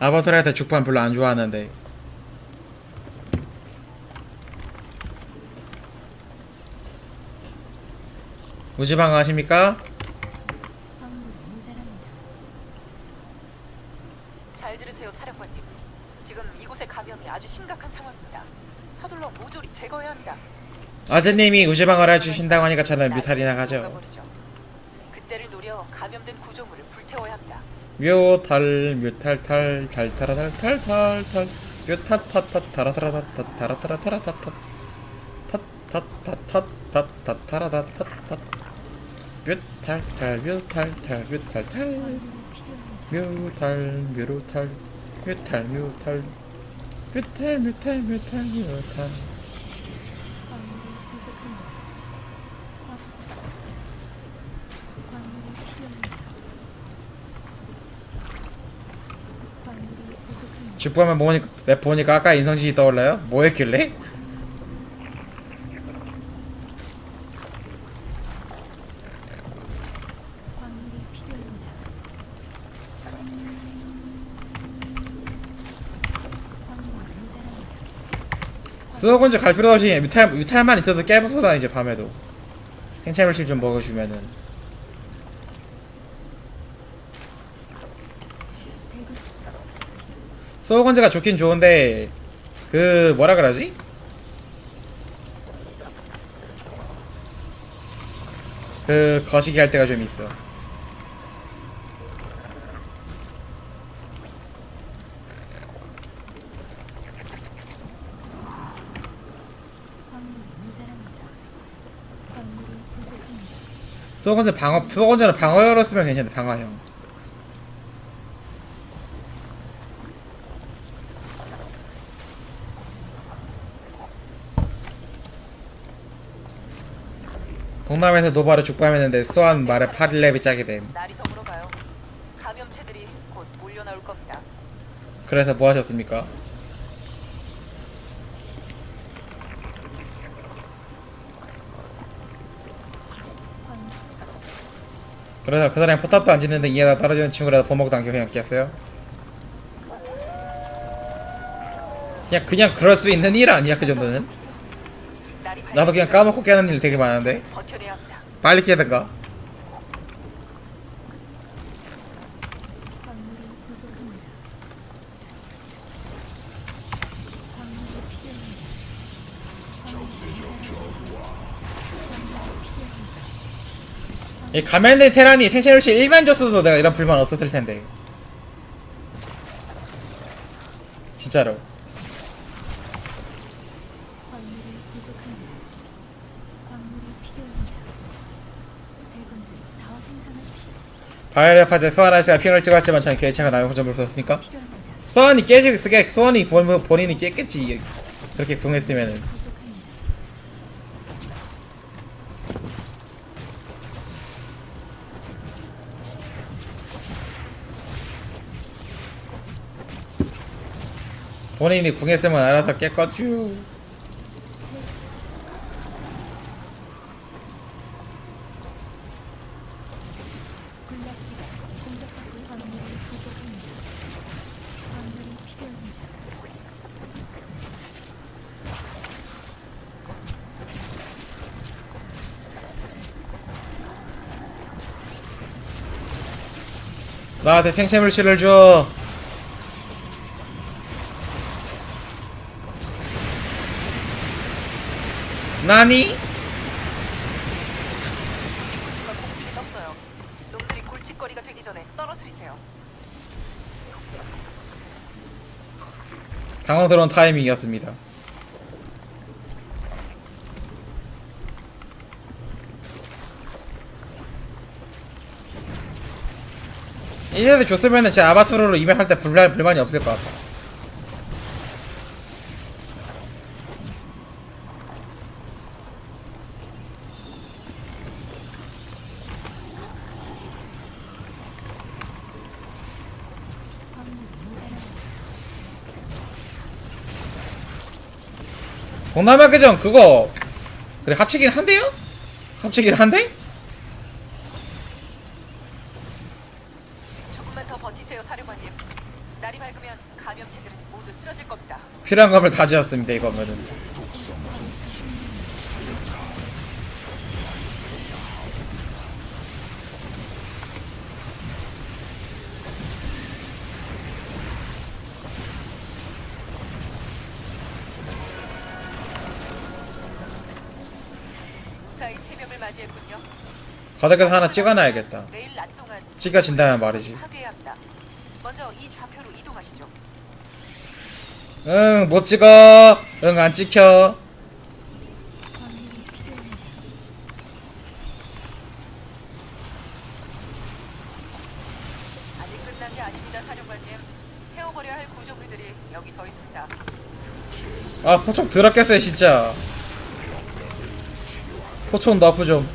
아바타라한테 죽판 별로 안 좋아하는데 우지방 아십니까? 잘 들으세요, 사령관님. 지금 이곳의 감염이 아주 심각한 상황입니다. 서둘러 모조리 제거해야 합니다. 아재님이 우지방을 해주신다고 하니까 저는 뮤탈이 나중에 나가죠 묘탈 묘탈탈 달타라탈탈탈탈 묘타타타타라타라타타라타라타타 타타타타타타라타타타 묘탈탈 묘탈탈 묘탈탈 묘탈 묘로탈 묘탈 묘탈 묘탈 묘탈 묘탈 묘탈 죽보면 보니까 맵 보니까 아까 인성진이 떠올라요? 광물이 모자랍니다. 수호건조 갈 필요 없이 뮤탈, 뮤탈만 있어도 깨부수다 이제 밤에도 생체물질 좀 먹어주면은 소울건즈가 좋긴 좋은데 그 뭐라 그러지? 그 거시기 할 때가 좀 있어 소건즈 방어 소건즈는 방어열었으면 괜찮은데 방어형 동남에서 노바를 죽밤했는데 수완 말에 8렙이 짜게 됨 날이 저물어 가요. 감염체들이 곧 몰려 나올 겁니다. 그래서 뭐 하셨습니까? 광 그래서 그 사람이 포탑도 안 짓는데 이해가 떨어지는 친구라도 보먹도 안 그냥 깼어요? 그냥 그냥 그럴 수 있는 일 아니야 그 정도는? 나도 그냥 까먹고 깨는 일 되게 많은데. 빨리 깨든가. 이 가면된 테란이 생체물질 일반 줬어도 내가 이런 불만 없었을 텐데 진짜로 광물이 부족합니다. 광물이 필요합니다. 대군주 더 생산하십시오. 바이오레 파제 소환 아씨가 핑을 찍었지만 저는 개체가 썼으니까 필요합니다. 소환이 깨지 쓰게 소환이 본, 본인이 깼겠지 그렇게 궁했으면은. 본인이 궁했으면 알아서 깼겠쥬 나한테 생체 물질을 줘 나니? 당황스러운 타이밍이었습니다. 이래도 줬으면은 제 아바투르로 이메할 때 불만, 불만이 없을 것 같아. 동남아 계정 그거 그래 합치긴 한대요? 합치긴 한대? 조금만 더 버티세요, 사령관님. 날이 밝으면 감염체들은 모두 쓰러질 겁니다. 필요한 감을 다 지었습니다 이거면은. 무사히 새벽을 맞이했군요. 바닥에서 하나 찍어놔야겠다. 내일 낮 동안 찍어진다면 말이지야 합니다. 먼저 이 좌표로 이동하시죠. 응 못 찍어 응 안 찍혀 광물이 필요합니다. 아직 끝난 게 아닙니다, 사령관님. 태워버려야 할 구조물들이 여기 더 있습니다. 아 포총 더럽겠어요 진짜 포총 너프 좀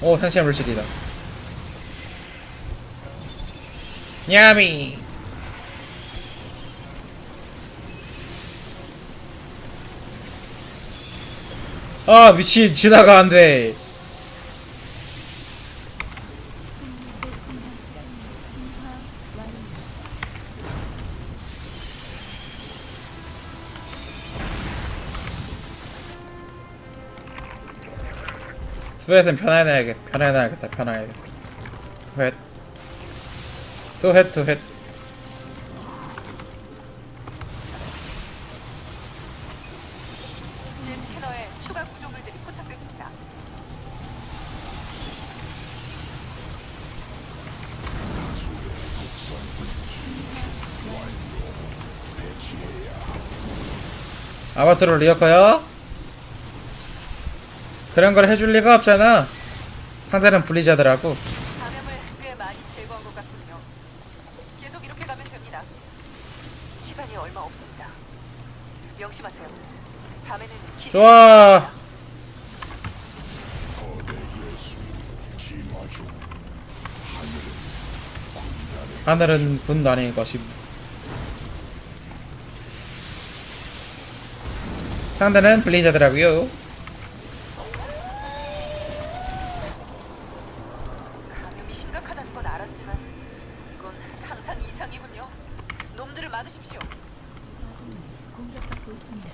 오, 생체 물질이다. 야미. 아, 미친. 지나가 안 돼. 투햇은 편해놔야겠, 편해놔야겠다, 편해야겠다. 투햇. 투햇, 투햇. 제 스캐너에 추가 구조물들이 포착됐습니다. 아바트로 리어커요? 그런 걸 해줄 리가 없잖아. 상대는 블리자드라고. 감염을 꽤 많이 제거한 것 같군요. 계속 이렇게 가면 됩니다. 시간이 얼마 없습니다. 명심하세요. 밤에는 기지 좋아. 하늘은 군단인 것임. 상대는 블리자드라고요. 감염이 심각하다는 건 알았지만 이건 상상 이상이군요. 아군이 공격받고 있습니다.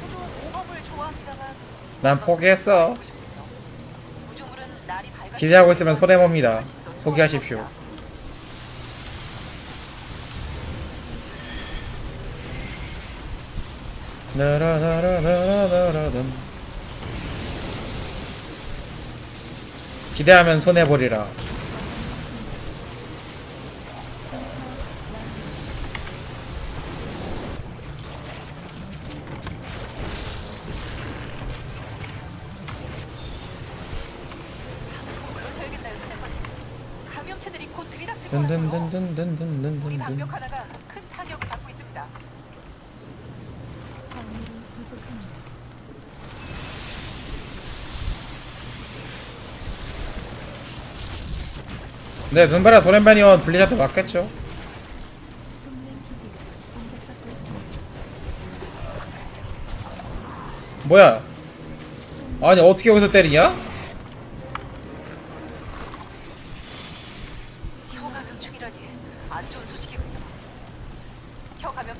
저도 모험을 좋아합니다만 난 포기했어. 구조물은 날이 밝아 기대하고 있으면 손해봅니다. 포기하십시오. 나라라라라라라람. 기대하면 손해보리라. 든든든든든든든든. 방벽 하나가 큰 타격을 받고 있습니다. 광물이 부족합니다. 네, 눈바라 도렌바니온 블리자드 맞겠죠? 뭐야? 아니 어떻게 여기서 때리냐? 혀 감염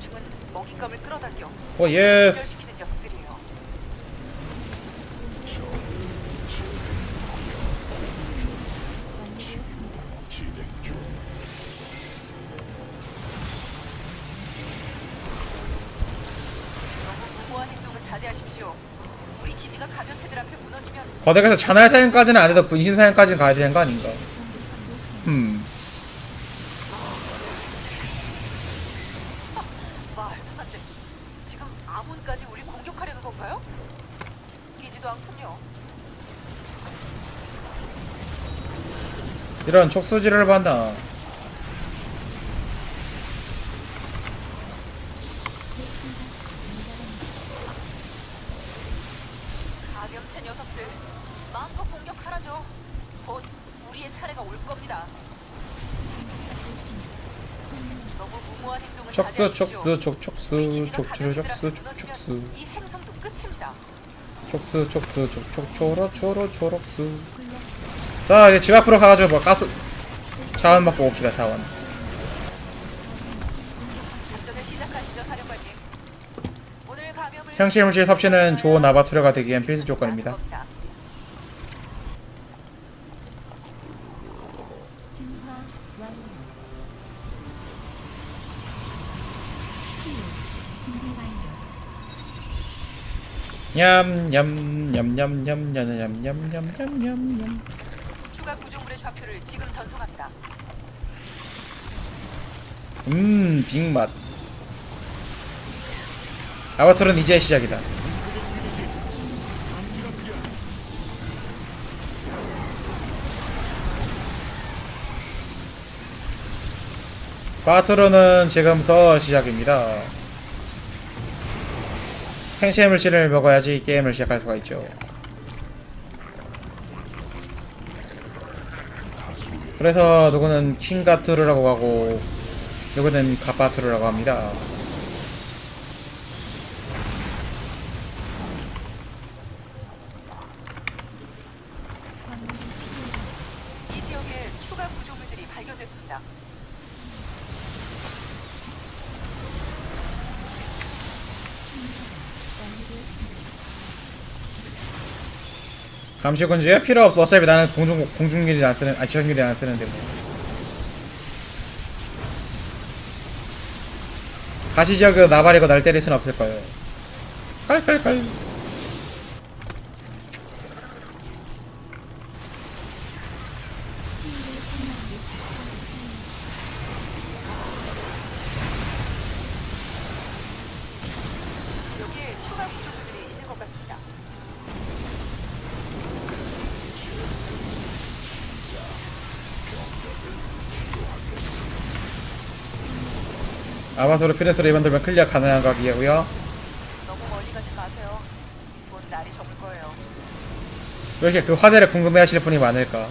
거대에서 자나의 사냥까지는 안 해도 군신 사냥까지는 가야 되는 거 아닌가? 음. 이런 촉수질을 받나. 감염체 녀석들 마음껏 공격하라죠. 곧 우리의 차례가 올 겁니다. 너무 무모한 행동은 우리 기지가 촉추 감염체들한테 촉수 촉 무너지면 촉수 이 행성도 끝입니다. 촉수 촉수 촉촉 초로 초로 초록수 자 이제 집 앞으로 가가지고 뭐 가스 자원 먹고 옵시다 자원 향시물질 섭취는 좋은 아바투르가 되기 위한 필수 조건입니다. 냠냠냠냠냠냠냠냠냠냠 추가 구조물의 좌표를 지금 전송합니다. 음 빅맛 아바투르는 이제 시작이다. 바투르는 지금부터 시작입니다. 생체 물질을 먹어야지 게임을 시작할 수가 있죠. 그래서 누구는 킹가투르라고 하고 누구는 가바투르라고 합니다. 이 지역에 추가 구조물들이 발견됐습니다. 감시군주야 필요 없어. 어차피 나는 공중 공중길이 안 쓰는, 아 지상길이 안 쓰는데 뭐. 가시 지역에 나발이고 날 때릴 순 없을 거예요. 깔깔깔. 아마토르 피레스로 만들면 클리어 가능한 각이고요. 너무 멀리 가지 마세요. 곧 날이 저물 거예요. 왜 이렇게 그 화제를 궁금해하시는 분이 많을까?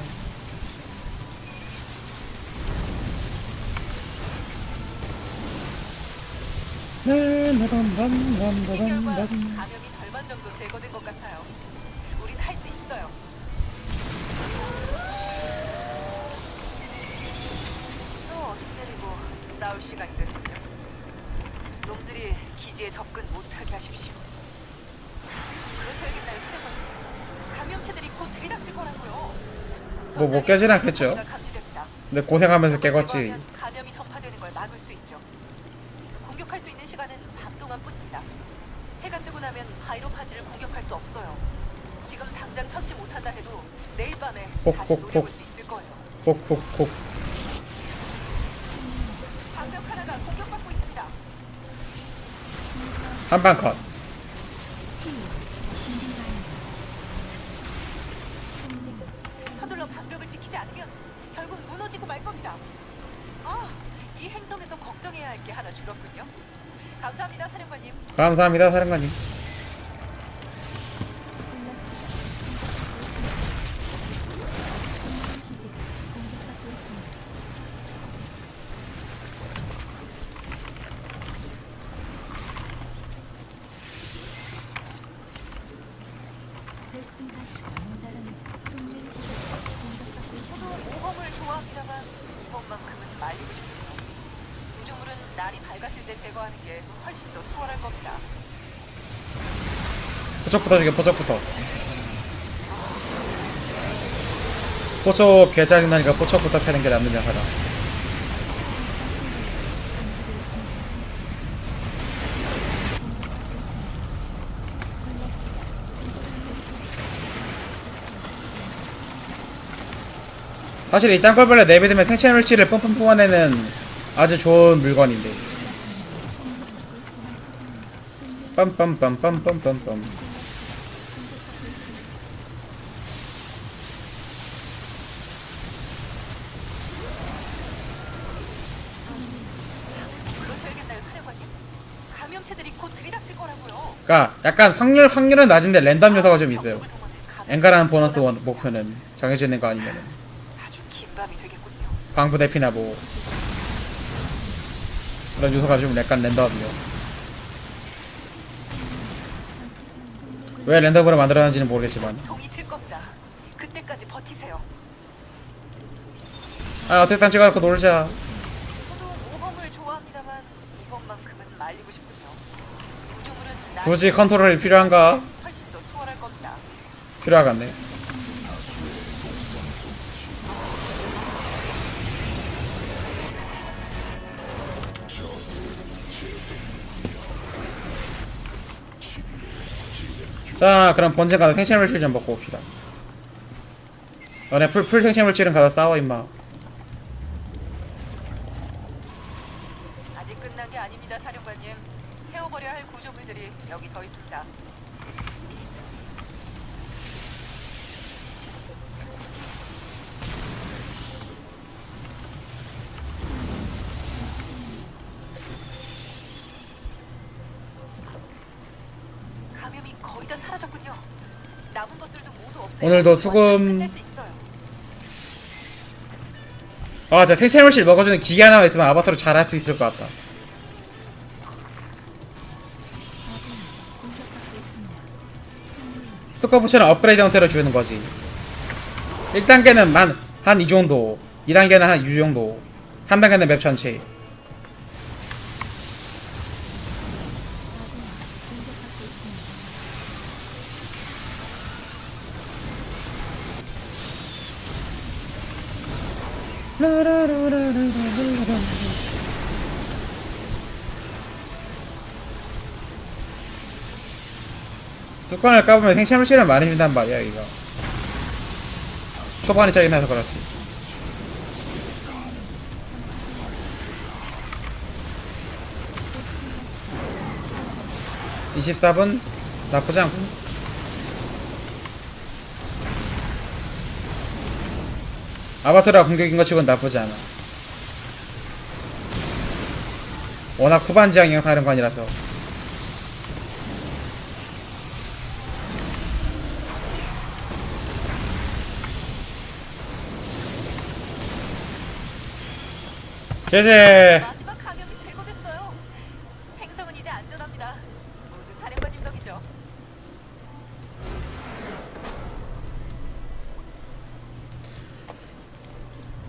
이 결과 감염이 절반 정도 제거된 것 같아요. 우린 할 수 있어요. 또 어둠 내리고 싸울. 놈들이 기지에 접근 못하게 하십시오. 그러셔야겠나요, 사령관님? 감염체들이 곧 들이닥칠 거라고요. 뭐못 깨진 않겠죠? 감지됩니다. 근데 고생하면서. 제거하면 감염이 전파되는 걸 막을 수 있죠. 공격할 수 있는 시간은 밤 동안뿐입니다. 해가 뜨고 나면 바이로파지를 공격할 수 없어요. 지금 당장 처치 못한다 해도 내일 밤에 콕, 다시 노려볼 콕. 수 있을 거예요. 콕콕콕. 방벽 하나가 공격받고 있습니다. 한방 컷. 서둘러 방벽을 지키지 않으면 결국 무너지고 말 겁니다. 아, 이 행성에서 걱정해야 할 게 하나 줄었군요. 감사합니다, 사령관님. 감사합니다, 사령관님. 때 제거하는 게 훨씬 더 수월할 겁니다. 포초부터 죽여, 포초부터. 포초 개짜증나니까 포초부터 패는 게 남는 자사다. 사실 이 땅굴벌레 내비두면 생체 물질을 뿜뿜 뽑아내는 아주 좋은 물건인데. 빰빰빰빰빰빰빰. 그니까 약간 확률 확률은 낮은데 랜덤 요소가 좀 있어요. 엔가라는 보너스 원 목표는 정해지는 거 아니면은. 방부 대피나 뭐 그런 요소가 좀 약간 랜덤이요. 왜 랜덤으로 만들어놨는지는 모르겠지만 동이 틀 겁니다. 그때까지 버티세요. 아 어쨌든 찍어놓고 놀자. 저도 모험을 좋아합니다만 이번만큼은 말리고 싶군요. 구조물은 나 굳이 컨트롤이 필요한가? 훨씬 더 수월할 겁니다. 필요하겠네. 자, 그럼 본진 가서 생체물질 좀 먹고 옵시다. 너네 풀, 풀 생체물질은 가서 싸워, 임마. 아직 끝난 게 아닙니다, 사령관님. 태워버려야 할 구조물들이 여기 더 있습니다. 감염이 거의 다 사라졌군요. 남은 것들도 모두 없애요. 오늘도 수금. 끝낼 수 있어요. 아, 자, 생체물질 먹어주는 기계 하나가 있으면 아바타로 잘할 수 있을 것 같다. 있습니다. 스토커부처럼 업그레이드 형태로 주는 거지. 1단계는 한, 한이 정도. 2단계는 한 이 정도. 3단계는 맵 전체. 뚜껑을 까보면 생체물질은 많이 준단 말이야, 이거. 초반이 짜긴 해서 그렇지. 24분 나쁘지 않고 아바트라 공격인 것 치곤 나쁘지 않아. 워낙 후반지향 아니라서. 제제